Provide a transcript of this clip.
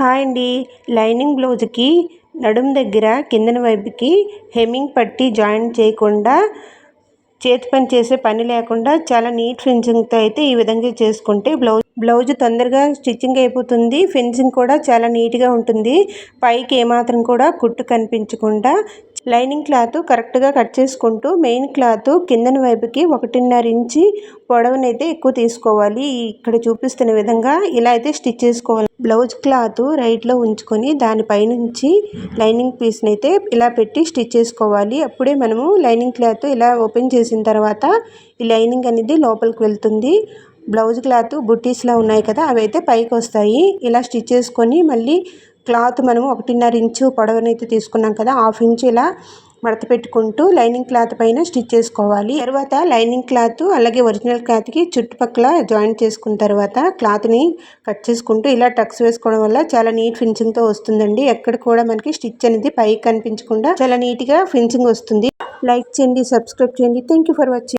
Hi అండి lining బ్లౌజ్కి నడుం దగ్గర కిందన వైపుకి హెమ్మింగ్ పట్టి జాయిన్ చేయకుండా చేతి పని చేసే పని లేకుండా చాలా నీట్ ఫినిషింగ్తో అయితే ఈ విధంగా చేసుకుంటే బ్లౌజ్ బ్లౌజ్ తొందరగా స్టిచ్చింగ్ అయిపోతుంది. ఫినిషింగ్ కూడా చాలా నీట్గా ఉంటుంది. పైకి ఏమాత్రం కూడా కుట్టు కనిపించకుండా లైనింగ్ క్లాత్ కరెక్ట్గా కట్ చేసుకుంటూ మెయిన్ క్లాత్ కిందన వైపుకి ఒకటిన్నర ఇంచి పొడవునైతే ఎక్కువ తీసుకోవాలి. ఇక్కడ చూపిస్తున్న విధంగా ఇలా అయితే స్టిచ్ చేసుకోవాలి. బ్లౌజ్ క్లాత్ రైట్లో ఉంచుకొని దానిపైనుంచి లైనింగ్ పీస్ని అయితే ఇలా పెట్టి స్టిచ్ చేసుకోవాలి. అప్పుడే మనము లైనింగ్ క్లాత్ ఇలా ఓపెన్ చేసిన తర్వాత ఈ లైనింగ్ అనేది లోపలికి వెళ్తుంది. బ్లౌజ్ క్లాత్ బుట్టీస్లా ఉన్నాయి కదా అవి అయితే పైకి వస్తాయి ఇలా స్టిచ్ చేసుకొని మళ్ళీ క్లాత్ మనము ఒకటిన్నర ఇంచు పొడవునైతే తీసుకున్నాం కదా హాఫ్ ఇంచు ఇలా మడత పెట్టుకుంటూ లైనింగ్ క్లాత్ పైన స్టిచ్ చేసుకోవాలి. తర్వాత లైనింగ్ క్లాత్ అలాగే ఒరిజినల్ క్లాత్కి చుట్టుపక్కల జాయింట్ చేసుకున్న తర్వాత క్లాత్ని కట్ చేసుకుంటూ ఇలా టక్స్ వేసుకోవడం వల్ల చాలా నీట్ ఫినిషింగ్తో వస్తుందండి. ఎక్కడ కూడా మనకి స్టిచ్ అనేది పైకి కనిపించకుండా చాలా నీట్గా ఫినిషింగ్ వస్తుంది. లైక్ చేయండి సబ్స్క్రైబ్ చేయండి. Thank for watching.